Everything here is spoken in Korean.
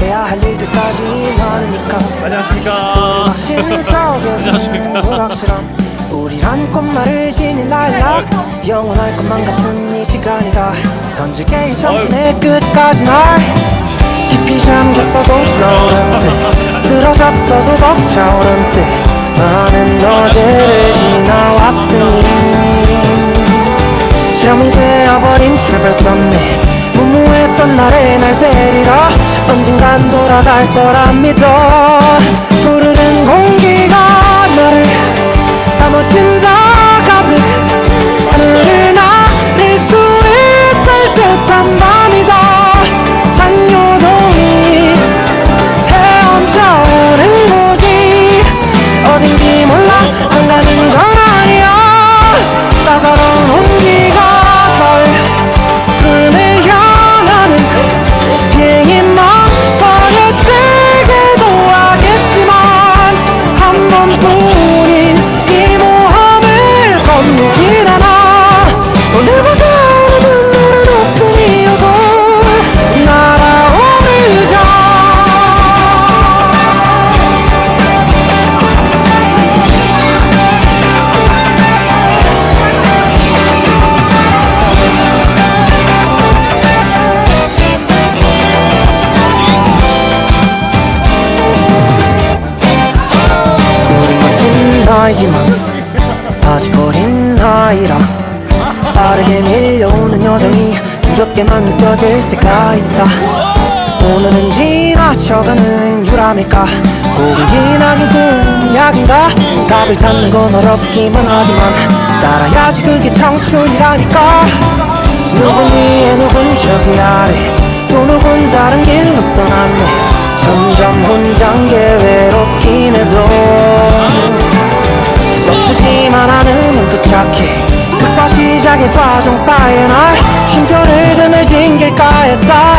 해야 할 일들까지 많으니까. 안녕하십니까. 우리란 꽃말을 지닌 라일락 영원할 것만 같은 이 시간이다. 던질게 이 정신의 끝까지 날. 깊이 잠겼어도 떠오른 듯 쓰러졌어도 벅차오른 듯 많은 어제를 지나왔으니. 점이 되어버린 출발선네 무모했던 나를 날 데리러 언젠간 돌아갈 거라 믿어 겁내진 않아. 오늘보다 오늘은 날은 없으니 어서 날아오르자. 우린 멋진 나이지만 어린 나이라 빠르게 밀려오는 여정이 두렵게만 느껴질 때가 있다. 오늘은 지나쳐가는 유람일까? 혹은 기나긴 꿈약인가? 답을 찾는 건 어렵기만 하지만 따라야지 그게 청춘이라니까. 누군 위에 누군 저기 아래 또 누군 다른 길로 떠났네. 점점 게 외롭긴 해도 도착해 끝과 시작의 과정 사이에 날 쉼표를 그늘진 길가에 다